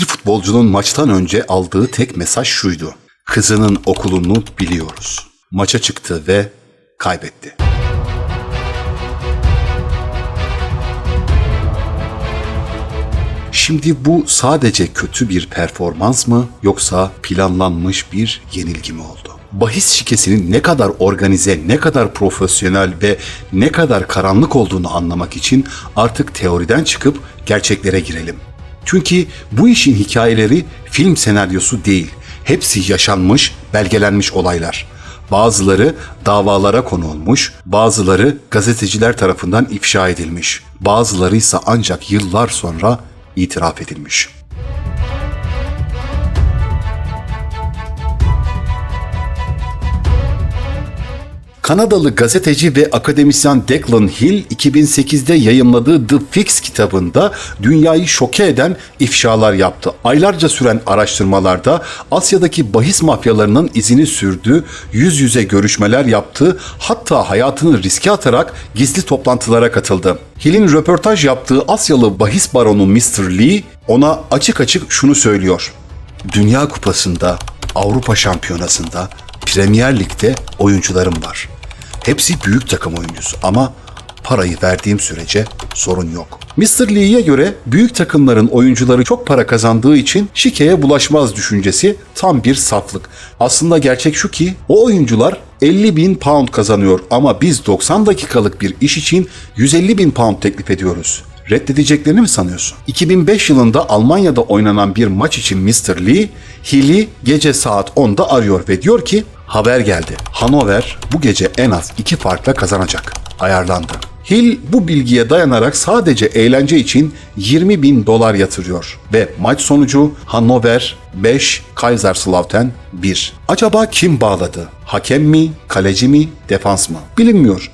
Bir futbolcunun maçtan önce aldığı tek mesaj şuydu. Kızının okulunu biliyoruz. Maça çıktı ve kaybetti. Şimdi bu sadece kötü bir performans mı yoksa planlanmış bir yenilgi mi oldu? Bahis şikesinin ne kadar organize, ne kadar profesyonel ve ne kadar karanlık olduğunu anlamak için artık teoriden çıkıp gerçeklere girelim. Çünkü bu işin hikayeleri film senaryosu değil. Hepsi yaşanmış, belgelenmiş olaylar. Bazıları davalara konu olmuş, bazıları gazeteciler tarafından ifşa edilmiş, bazıları ise ancak yıllar sonra itiraf edilmiş. Kanadalı gazeteci ve akademisyen Declan Hill 2008'de yayımladığı The Fix kitabında dünyayı şoke eden ifşalar yaptı. Aylarca süren araştırmalarda Asya'daki bahis mafyalarının izini sürdü, yüz yüze görüşmeler yaptı, hatta hayatını riske atarak gizli toplantılara katıldı. Hill'in röportaj yaptığı Asyalı bahis baronu Mr. Lee ona açık açık şunu söylüyor. Dünya Kupası'nda, Avrupa Şampiyonası'nda, Premier Lig'de oyuncularım var. Hepsi büyük takım oyuncusu ama parayı verdiğim sürece sorun yok. Mr. Lee'ye göre büyük takımların oyuncuları çok para kazandığı için şikeye bulaşmaz düşüncesi tam bir saflık. Aslında gerçek şu ki o oyuncular 50 bin pound kazanıyor ama biz 90 dakikalık bir iş için 150 bin pound teklif ediyoruz reddedeceklerini mi sanıyorsun? 2005 yılında Almanya'da oynanan bir maç için Mr. Lee, Hill'i gece saat 10'da arıyor ve diyor ki haber geldi. Hannover bu gece en az iki farkla kazanacak. Ayarlandı. Hill bu bilgiye dayanarak sadece eğlence için 20 bin dolar yatırıyor ve maç sonucu Hannover 5, Kaiserslautern 1. Acaba kim bağladı? Hakem mi, kaleci mi, defans mı? Bilinmiyor.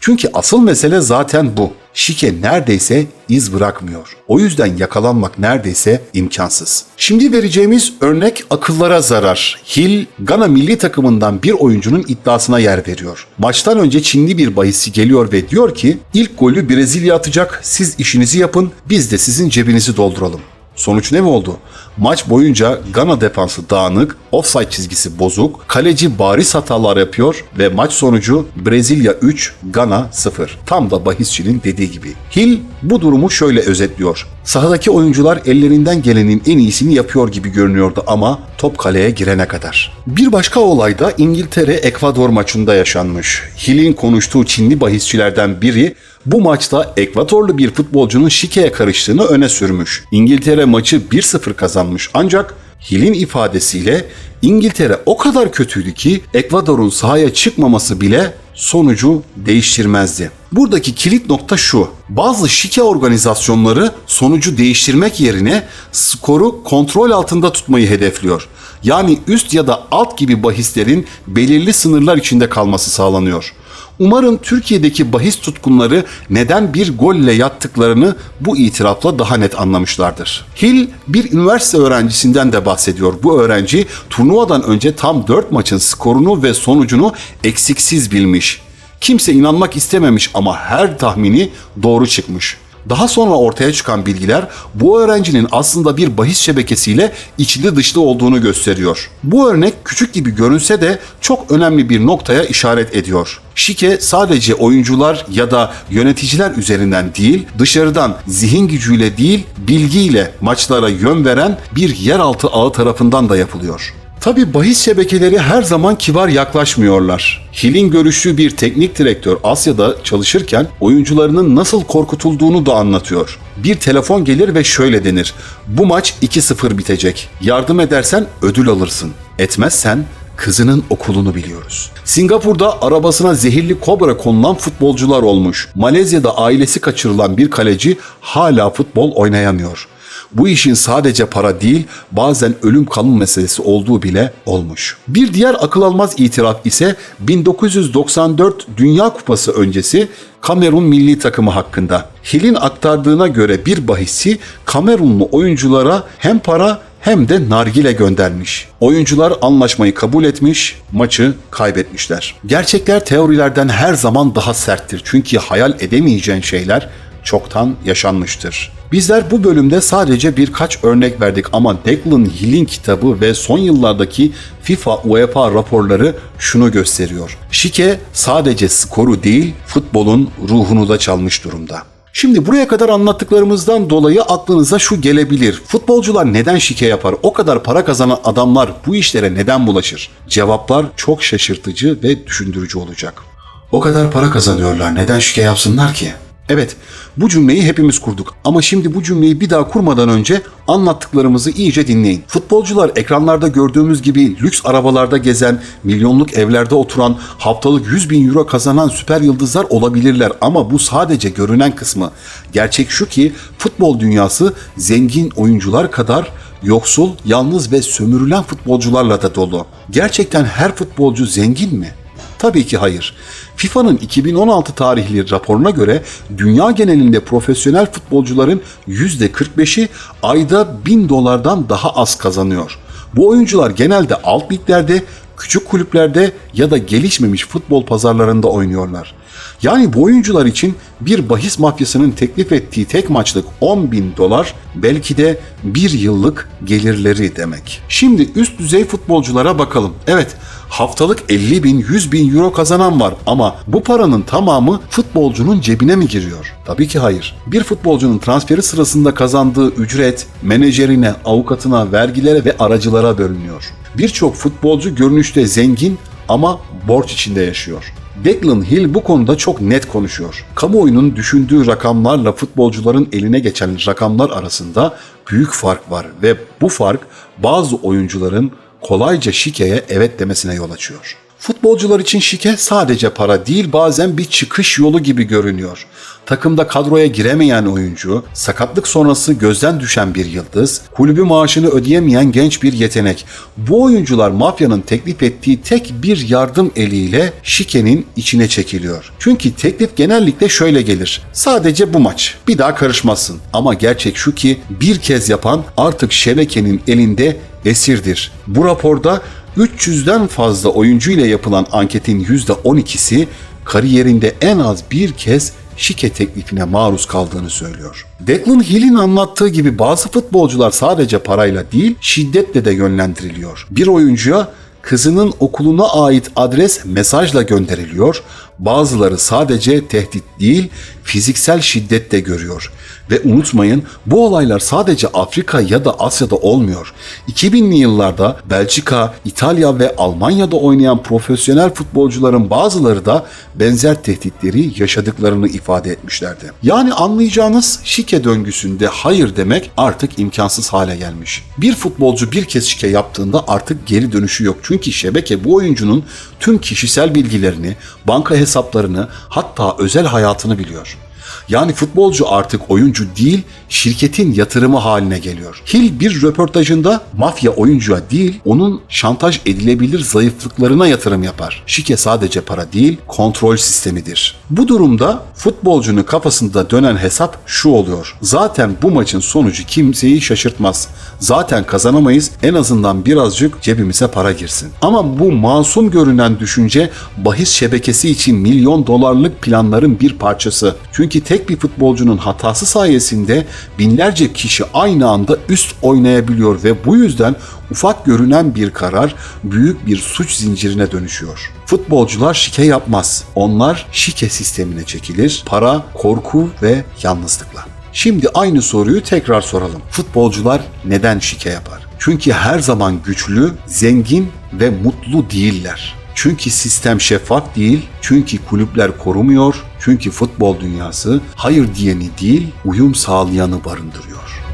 Çünkü asıl mesele zaten bu. Şike neredeyse iz bırakmıyor. O yüzden yakalanmak neredeyse imkansız. Şimdi vereceğimiz örnek akıllara zarar. Hill, Gana milli takımından bir oyuncunun iddiasına yer veriyor. Maçtan önce Çinli bir bahisçi geliyor ve diyor ki ilk golü Brezilya atacak, siz işinizi yapın, biz de sizin cebinizi dolduralım. Sonuç ne oldu? Maç boyunca Gana defansı dağınık, offside çizgisi bozuk, kaleci bariz hatalar yapıyor ve maç sonucu Brezilya 3, Gana 0. Tam da bahisçinin dediği gibi. Hill bu durumu şöyle özetliyor. Sahadaki oyuncular ellerinden gelenin en iyisini yapıyor gibi görünüyordu ama top kaleye girene kadar. Bir başka olay da İngiltere-Ekvador maçında yaşanmış. Hill'in konuştuğu Çinli bahisçilerden biri bu maçta Ekvatorlu bir futbolcunun şikeye karıştığını öne sürmüş. İngiltere maçı 1-0 kazanmış ancak Hill'in ifadesiyle İngiltere o kadar kötüydü ki Ekvador'un sahaya çıkmaması bile sonucu değiştirmezdi. Buradaki kilit nokta şu. Bazı şike organizasyonları sonucu değiştirmek yerine skoru kontrol altında tutmayı hedefliyor. Yani üst ya da alt gibi bahislerin belirli sınırlar içinde kalması sağlanıyor. Umarım Türkiye'deki bahis tutkunları neden bir golle yattıklarını bu itirafla daha net anlamışlardır. Hill bir üniversite öğrencisinden de bahsediyor. Bu öğrenci turnuvadan önce tam 4 maçın skorunu ve sonucunu eksiksiz bilmiş. Kimse inanmak istememiş ama her tahmini doğru çıkmış. Daha sonra ortaya çıkan bilgiler bu öğrencinin aslında bir bahis şebekesiyle içli dışlı olduğunu gösteriyor. Bu örnek küçük gibi görünse de çok önemli bir noktaya işaret ediyor. Şike sadece oyuncular ya da yöneticiler üzerinden değil, dışarıdan zihin gücüyle değil, bilgiyle maçlara yön veren bir yeraltı ağı tarafından da yapılıyor. Tabi bahis şebekeleri her zaman kibar yaklaşmıyorlar. Hill'in görüştüğü bir teknik direktör Asya'da çalışırken oyuncularının nasıl korkutulduğunu da anlatıyor. Bir telefon gelir ve şöyle denir. Bu maç 2-0 bitecek. Yardım edersen ödül alırsın. Etmezsen kızının okulunu biliyoruz. Singapur'da arabasına zehirli kobra konulan futbolcular olmuş. Malezya'da ailesi kaçırılan bir kaleci hala futbol oynayamıyor. Bu işin sadece para değil, bazen ölüm kalım meselesi olduğu bile olmuş. Bir diğer akıl almaz itiraf ise 1994 Dünya Kupası öncesi Kamerun milli takımı hakkında. Hill'in aktardığına göre bir bahisi Kamerunlu oyunculara hem para hem de nargile göndermiş. Oyuncular anlaşmayı kabul etmiş, maçı kaybetmişler. Gerçekler teorilerden her zaman daha serttir. Çünkü hayal edemeyeceğin şeyler çoktan yaşanmıştır. Bizler bu bölümde sadece birkaç örnek verdik ama Declan Hill'in kitabı ve son yıllardaki FIFA UEFA raporları şunu gösteriyor. Şike sadece skoru değil futbolun ruhunu da çalmış durumda. Şimdi buraya kadar anlattıklarımızdan dolayı aklınıza şu gelebilir. Futbolcular neden şike yapar? O kadar para kazanan adamlar bu işlere neden bulaşır? Cevaplar çok şaşırtıcı ve düşündürücü olacak. O kadar para kazanıyorlar. Neden şike yapsınlar ki? Evet, bu cümleyi hepimiz kurduk ama şimdi bu cümleyi bir daha kurmadan önce anlattıklarımızı iyice dinleyin. Futbolcular ekranlarda gördüğümüz gibi lüks arabalarda gezen, milyonluk evlerde oturan, haftalık 100 bin euro kazanan süper yıldızlar olabilirler ama bu sadece görünen kısmı. Gerçek şu ki futbol dünyası zengin oyuncular kadar yoksul, yalnız ve sömürülen futbolcularla da dolu. Gerçekten her futbolcu zengin mi? Tabii ki hayır. FIFA'nın 2016 tarihli raporuna göre dünya genelinde profesyonel futbolcuların %45'i ayda 1000 dolardan daha az kazanıyor. Bu oyuncular genelde alt liglerde, küçük kulüplerde ya da gelişmemiş futbol pazarlarında oynuyorlar. Yani bu oyuncular için bir bahis mafyasının teklif ettiği tek maçlık 10 bin dolar belki de bir yıllık gelirleri demek. Şimdi üst düzey futbolculara bakalım. Evet haftalık 50 bin 100 bin euro kazanan var ama bu paranın tamamı futbolcunun cebine mi giriyor? Tabii ki hayır. Bir futbolcunun transferi sırasında kazandığı ücret menajerine, avukatına, vergilere ve aracılara bölünüyor. Birçok futbolcu görünüşte zengin ama borç içinde yaşıyor. Declan Hill bu konuda çok net konuşuyor. Kamuoyunun düşündüğü rakamlarla futbolcuların eline geçen rakamlar arasında büyük fark var ve bu fark bazı oyuncuların kolayca şikeye evet demesine yol açıyor. Futbolcular için şike sadece para değil bazen bir çıkış yolu gibi görünüyor. Takımda kadroya giremeyen oyuncu, sakatlık sonrası gözden düşen bir yıldız, kulübü maaşını ödeyemeyen genç bir yetenek. Bu oyuncular mafyanın teklif ettiği tek bir yardım eliyle şikenin içine çekiliyor. Çünkü teklif genellikle şöyle gelir. Sadece bu maç. Bir daha karışmasın. Ama gerçek şu ki bir kez yapan artık şebekenin elinde esirdir. Bu raporda 300'den fazla oyuncu ile yapılan anketin %12'si kariyerinde en az bir kez şike teklifine maruz kaldığını söylüyor. Declan Hill'in anlattığı gibi bazı futbolcular sadece parayla değil şiddetle de yönlendiriliyor. Bir oyuncuya kızının okuluna ait adres mesajla gönderiliyor. Bazıları sadece tehdit değil, fiziksel şiddet de görüyor. Ve unutmayın bu olaylar sadece Afrika ya da Asya'da olmuyor. 2000'li yıllarda Belçika, İtalya ve Almanya'da oynayan profesyonel futbolcuların bazıları da benzer tehditleri yaşadıklarını ifade etmişlerdi. Yani anlayacağınız şike döngüsünde hayır demek artık imkansız hale gelmiş. Bir futbolcu bir kez şike yaptığında artık geri dönüşü yok. Çünkü şebeke bu oyuncunun tüm kişisel bilgilerini, banka hesaplarını hatta özel hayatını biliyor. Yani futbolcu artık oyuncu değil, şirketin yatırımı haline geliyor. Hill bir röportajında mafya oyuncuya değil, onun şantaj edilebilir zayıflıklarına yatırım yapar. Şike sadece para değil, kontrol sistemidir. Bu durumda futbolcunun kafasında dönen hesap şu oluyor. Zaten bu maçın sonucu kimseyi şaşırtmaz. Zaten kazanamayız, en azından birazcık cebimize para girsin. Ama bu masum görünen düşünce bahis şebekesi için milyon dolarlık planların bir parçası. Çünkü tek bir futbolcunun hatası sayesinde binlerce kişi aynı anda üst oynayabiliyor ve bu yüzden ufak görünen bir karar büyük bir suç zincirine dönüşüyor. Futbolcular şike yapmaz. Onlar şike sistemine çekilir. Para, korku ve yalnızlıkla. Şimdi aynı soruyu tekrar soralım. Futbolcular neden şike yapar? Çünkü her zaman güçlü, zengin ve mutlu değiller. Çünkü sistem şeffaf değil, çünkü kulüpler korumuyor, çünkü futbol dünyası hayır diyeni değil, uyum sağlayanı barındırıyor.